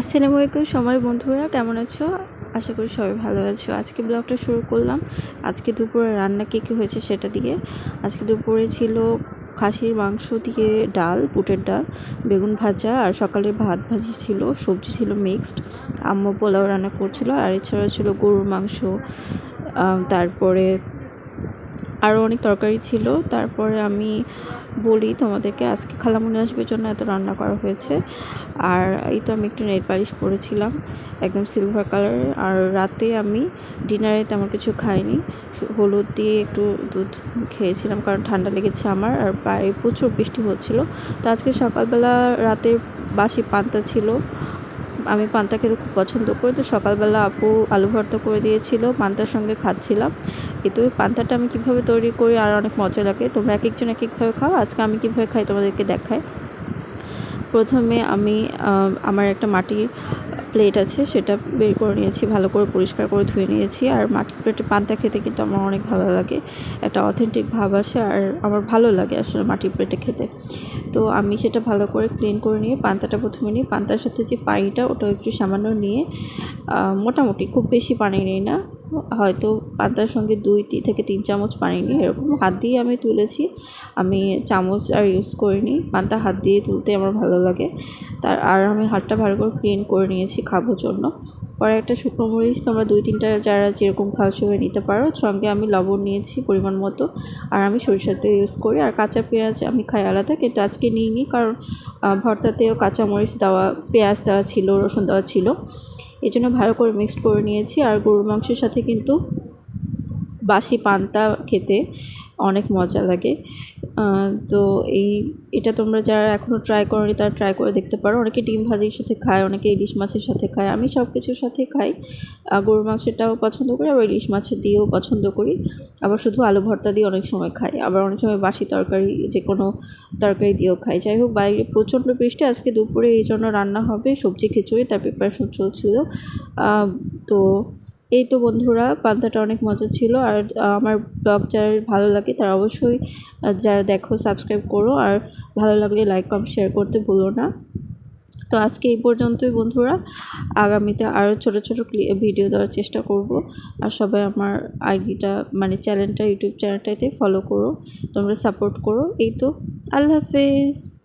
আসসালামু আলাইকুম সবার বন্ধুরা, কেমন আছো? আশা করি সবাই ভালো আছো। আজকে ব্লগটা শুরু করলাম। আজকে দুপুরে রান্না কী কী হয়েছে সেটা দিয়ে। আজকে দুপুরে ছিল খাসির মাংস দিয়ে ডাল, বুটের ডাল, বেগুন ভাজা আর সকালে ভাত ভাজি ছিল, সবজি ছিল মিক্সড আম্মু পোলাও রান্না করছিল আর এছাড়া ছিল গরুর মাংস। তারপরে আরও অনেক তরকারি ছিল। তারপরে আমি বলি তোমাদেরকে, আজকে খালামুনি আসবে জন্য এত রান্না করা হয়েছে। আর এই তো আমি একটু নেট পালিশ পরেছিলাম, একদম সিলভার কালার আর রাতে আমি ডিনারে তেমন কিছু খাইনি। হলুদ দিয়ে একটু দুধ খেয়েছিলাম, কারণ ঠান্ডা লেগেছে আমার। আর বাইরে প্রচুর বৃষ্টি হচ্ছিল। তো আজকে সকালবেলা রাতে বাসি পান্তা ছিল। আমি পান্তা খেতে খুব পছন্দ করি, তো সকালবেলা আপু আলু ভর্তা করে দিয়েছিল, পান্তার সঙ্গে খাচ্ছিলাম। কিন্তু পান্তাটা আমি কীভাবে তৈরি করি আর অনেক মজা লাগে। তোমরা এক একজন এক একভাবে খাও, আজকে আমি কীভাবে খাই তোমাদেরকে দেখাই। প্রথমে আমি আমার একটা মাটির প্লেট আছে, সেটা বের করে নিয়েছি, ভালো করে পরিষ্কার করে ধুয়ে নিয়েছি। আর মাটির প্লেটে পান্তা খেতে কিন্তু আমার অনেক ভালো লাগে। একটা অথেন্টিক ভাব আসে আর আমার ভালো লাগে আসলে মাটির প্লেটে খেতে। তো আমি সেটা ভালো করে ক্লিন করে নিয়ে পান্তাটা প্রথমে নিই। পান্তার সাথে যে পানিটা ওটা একটু সামান্য নিয়ে মোটামুটি খুব বেশি পানি নিই না। হয়তো পান্তার সঙ্গে দুই থেকে তিন চামচ পানি নিই এরকম হাত দিয়ে আমি তুলেছি। আমি চামচ আর ইউজ করিনি। পান্তা হাত দিয়ে তুলতে আমার ভালো লাগে। তার, আর আমি হাতটা ভালো করে ক্লিন করে নিয়েছি খাবোর জন্য। পরে একটা শুকনো মরিচ তোমরা দুই, তিনটা যারা যেরকম খাও সেভাবে নিতে পারো। সঙ্গে আমি লবণ নিয়েছি পরিমাণ মতো। আর আমি সরিষার তেল ইউজ করি। আর কাঁচা পেঁয়াজ আমি খাই আলাদা, কিন্তু আজকে নিইনি। কারণ ভর্তাতেও কাঁচা মরিচ দেওয়া, পেঁয়াজ দেওয়া ছিল, রসুন দেওয়া ছিল। এই জন্য ভালো করে মিক্সড করে নিয়েছি। আর গরুর মাংসের সাথে কিন্তু বাসি পান্তা খেতে অনেক মজা লাগে। তো এই, এটা তোমরা যারা এখনও ট্রাই করনি তারা ট্রাই করে দেখতে পারো। অনেকে ডিম ভাজির সাথে খায়, অনেকে ইলিশ মাছের সাথে খায়। আমি সব কিছুর সাথে খাই গরুর মাংসটাও পছন্দ করি, আবার ইলিশ মাছের দিয়েও পছন্দ করি। আবার শুধু আলু ভর্তা দিয়ে অনেক সময় খাই। আবার অনেক সময় বাসি তরকারি যে কোনো তরকারি দিয়েও খাই। যাই হোক, বাইরে প্রচণ্ড বৃষ্টি। আজকে দুপুরে এই জন্য রান্না হবে সবজি খিচুড়ি, তার প্রিপারেশন চলছিল। তো এই তো বন্ধুরা, পান্তাটা অনেক মজা ছিল আর আমার ব্লগ যার ভালো লাগে তারা অবশ্যই যারা দেখো সাবস্ক্রাইব করো আর ভালো লাগলে লাইক কমেন্ট শেয়ার করতে ভুলো না। তো আজকে এই পর্যন্তই বন্ধুরা, আগামীতে আরও ছোটো ছোটো ভিডিও দেওয়ার চেষ্টা করব। আর সবাই আমার আইডিটা মানে চ্যানেলটা ইউটিউব চ্যানেলটাতে ফলো করো, তোমরা সাপোর্ট করো। এই তো, আল্লাহ হাফেজ।